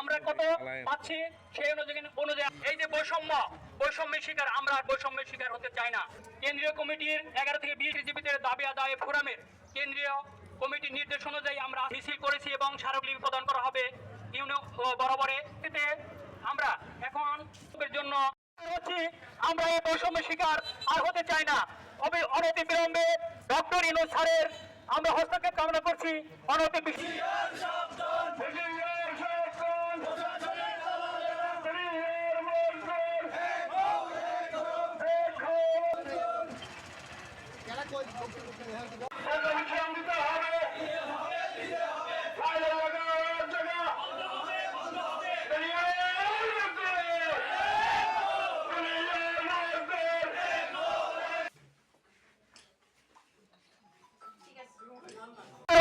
আমরা কত পাচ্ছি? সেই অনুযায়ী অনুযায়ী এই যে বৈষম্য, বৈষম্যের শিকার, আমরা বৈষম্যের শিকার হতে চাই না। কেন্দ্রীয় কমিটির এগারো থেকে বিশ জীবিতের দাবি আদায় ফোরামের কেন্দ্রীয় কমিটির নির্দেশ অনুযায়ী আমরা মিছিল করেছি এবং স্মারকলিপি প্রদান করা হবে। ইউনিয়ন বরাবরে আমরা এখন জন্য আমরা এই বৈষম্য শিকার আর হতে চাই না। তবে অনতি বিলম্বে ডক্টর ইনোজ স্যারের আমরা হস্তক্ষেপ কামনা করছি। অনতি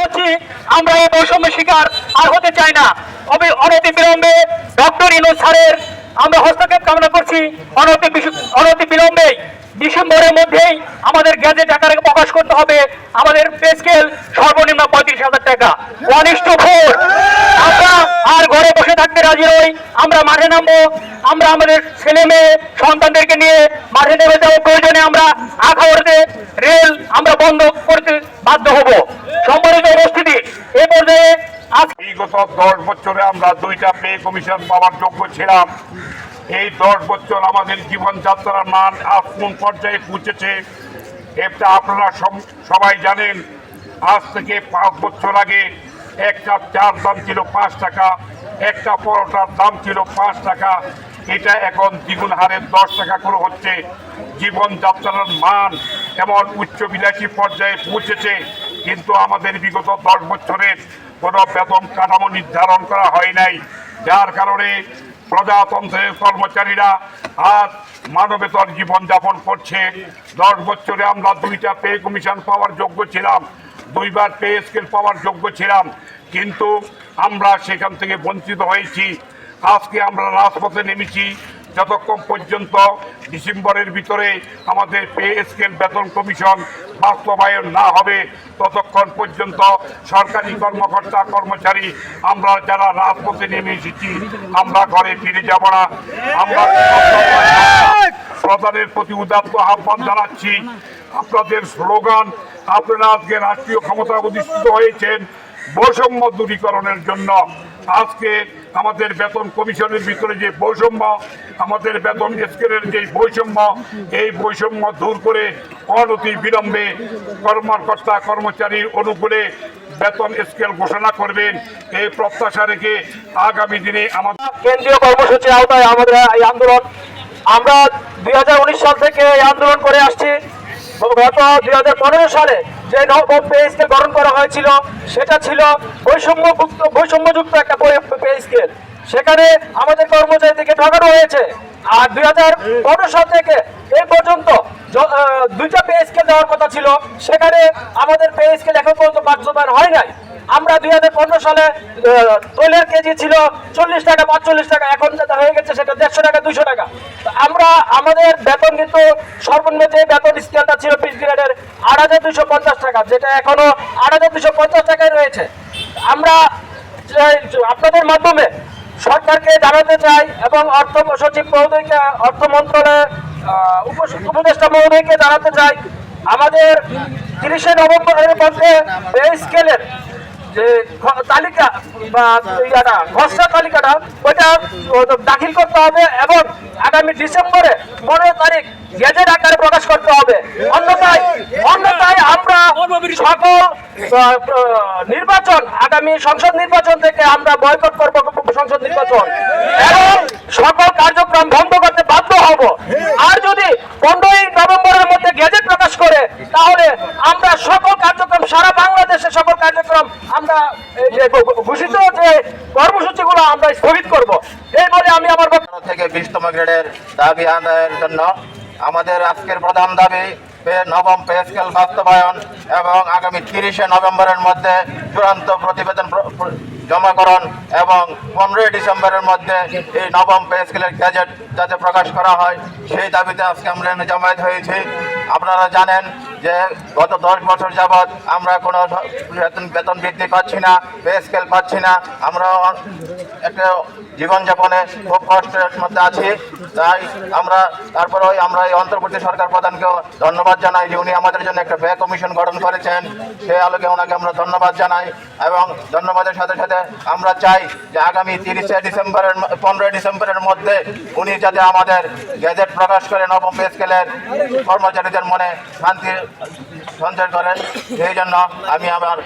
হচ্ছি আমরা এই বৈষম্য শিকার আর হতে চাই না। তবে অনতি বিলম্বে ডক্টর ইনোজ স্যারের আমরা হস্তক্ষেপ কামনা করছি। অনতি অনতি বিলম্বে ডিসেম্বরের মধ্যেই আমাদের গ্যাজেট আকারে প্রকাশ করতে হবে। আমাদের পে স্কেল সর্বনিম্ন পঁয়ত্রিশ হাজার টাকা। ওয়ান ইস ফোর আমরা আর ঘরে বসে থাকতে রাজি নই। আমরা মাঠে নামবো। আমরা আমাদের ছেলে মেয়ে, সন্তানদেরকে নিয়ে মাঠে নেমে যাব। প্রয়োজনে আমরা আখাওয়াতে রেল আমরা বন্ধ করতে বাধ্য হব। সম্মানিত উপস্থিতি, এ পর্যায়ে বিগত দশ বছরে আমরা দুইটা পে কমিশন পাওয়ার যোগ্য ছিলাম। এই দশ বছর আমাদের জীবনযাত্রার মান আজ কোন পর্যায়ে পৌঁছেছে, এটা আপনারা সবাই জানেন। আজ থেকে পাঁচ বছর আগে একটা চার দাম ছিল পাঁচ টাকা একটা পরোটার দাম ছিল পাঁচ টাকা। এটা এখন দ্বিগুণ হারে দশ টাকা করে হচ্ছে। জীবনযাত্রার মান এমন উচ্চবিলাসী পর্যায়ে পৌঁছেছে। কিন্তু আমাদের বিগত দশ বছরের কোনো বেতন কাঠামো নির্ধারণ করা হয় নাই। যার কারণে প্রজাতন্ত্রের কর্মচারীরা আজ মানবেতর জীবনযাপন করছে। দশ বছরে আমরা দুইটা পে কমিশন পাওয়ার যোগ্য ছিলাম। দুইবার পে স্কেল পাওয়ার যোগ্য ছিলাম কিন্তু আমরা সেখান থেকে বঞ্চিত হয়েছি। আজকে আমরা রাজপথে নেমেছি যতক্ষণ পর্যন্ত ডিসেম্বরের ভিতরে আমাদের পে স্কেল বেতন কমিশন বাস্তবায়ন না হবে ততক্ষণ পর্যন্ত সরকারি কর্মকর্তা কর্মচারী আমরা যারা রাজপথে নেমে এসেছি আমরা ঘরে ফিরে যাব না। আমরা প্রধানের প্রতি উদাত্ত আহ্বান জানাচ্ছি। আপনাদের স্লোগান, আপনারা আজকে রাষ্ট্রীয় ক্ষমতা অধিষ্ঠিত হয়েছেন বৈষম্য দূরীকরণের জন্য। আজকে আমাদের বেতন কমিশনের ভিতরে যে বৈষম্য, আমাদের বেতন স্কেলের যে বৈষম্য, এই বৈষম্য দূর করে অনতি বিলম্বে কর্মকর্তা কর্মচারীর অনুকূলে বেতন স্কেল ঘোষণা করবেন। এই প্রত্যাশা রেখে আগামী দিনে আমাদের কেন্দ্রীয় কর্মসূচির আওতায় আমাদের এই আন্দোলন। আমরা দুই হাজার উনিশ সাল থেকে এই আন্দোলন করে আসছি। দুই সালে যে নবম পে গঠন করা হয়েছিল, সেটা ছিল বৈষম্যযুক্ত বৈষম্যযুক্ত একটা পে স্কেল সেখানে আমাদের কর্মচারীদেরকে ঠকানো হয়েছে। আর দুই হাজার পনেরো সাল থেকে এই পর্যন্ত দুইটা পে স্কেল দেওয়ার কথা ছিল। সেখানে আমাদের পে স্কেল এখন পর্যন্ত বাস্তবায়ন হয় নাই। আমরা দু হাজার পনেরো সালে তৈলের কেজি ছিল চল্লিশ টাকা পাঁচচল্লিশ টাকা। এখন যেটা হয়ে গেছে সেটা দেড়শো টাকা দুশো টাকা। আমরা, আমাদের বেতন কিন্তু সর্বনিম্ন যে বেতন স্কেলটা ছিল পিস গ্রেডের, আট হাজার দুশো পঞ্চাশ টাকা, যেটা এখনও আট হাজার দুশো পঞ্চাশ টাকায় রয়েছে। আমরা আপনাদের মাধ্যমে সরকারকে জানাতে চাই এবং অর্থ সচিব মহোদয়কে, অর্থ মন্ত্রণালয়ের উপদেষ্টা মহোদয়কে জানাতে চাই। আমাদের তিরিশে নভেম্বরের মধ্যে পে স্কেলের যে তালিকা বা ইয়াটা খসড়া তালিকাটা, ওইটা দাখিল করতে হবে এবং আগামী ডিসেম্বরে পনেরো তারিখ গেজেট আকারে প্রকাশ করতে হবে। অন্যথায় অন্যথায় আমরা সকল নির্বাচন, আগামী সংসদ নির্বাচন থেকে আমরা বয়কট করব সংসদ নির্বাচন। এবং সকল কার্যক্রম বন্ধ করতে বাধ্য হব। আর যদি পনেরোই নভেম্বরের মধ্যে গেজেট প্রকাশ করে, তাহলে আমরা সকল কার্যক্রম, সারা বাংলাদেশে সকল কার্যক্রম আমরা ঘোষিত যে কর্মসূচিগুলো আমরা স্থগিত করব, এই বলে আমি আমার থেকে বিশতম গ্রেডের দাবি আদায়ের জন্য আমাদের আজকের প্রধান দাবি নবম পে স্কেল বাস্তবায়ন এবং আগামী তিরিশে নভেম্বরের মধ্যে চূড়ান্ত প্রতিবেদন প্র- প্র- জমাকরণ এবং পনেরোই ডিসেম্বরের মধ্যে এই নবম পে স্কেলের গ্যাজেট যাতে প্রকাশ করা হয়, সেই দাবিতে আজকে আমরা জমায়েত হয়েছি। আপনারা জানেন যে গত দশ বছর যাবৎ আমরা কোনো বেতন বেতন বৃদ্ধি পাচ্ছি না, পে স্কেল পাচ্ছি না। আমরা একটা জীবনযাপনে খুব কষ্টের মধ্যে আছি। তাই আমরা, তারপরে আমরা এই অন্তর্বর্তী সরকার প্রধানকেও ধন্যবাদ জানাই যে উনি আমাদের জন্য একটা ব্যয় কমিশন গঠন করেছেন। সে আলোকে ওনাকে আমরা ধন্যবাদ জানাই এবং ধন্যবাদের সাথে সাথে আমরা চাই যে আগামী তিরিশে ডিসেম্বরের পনেরোই ডিসেম্বরের মধ্যে উনি যাতে আমাদের গ্যাজেট প্রকাশ করে নবম পে স্কেলের কর্মচারীদের মনে শান্তি সঞ্চয় করেন। সেই জন্য আমি আমার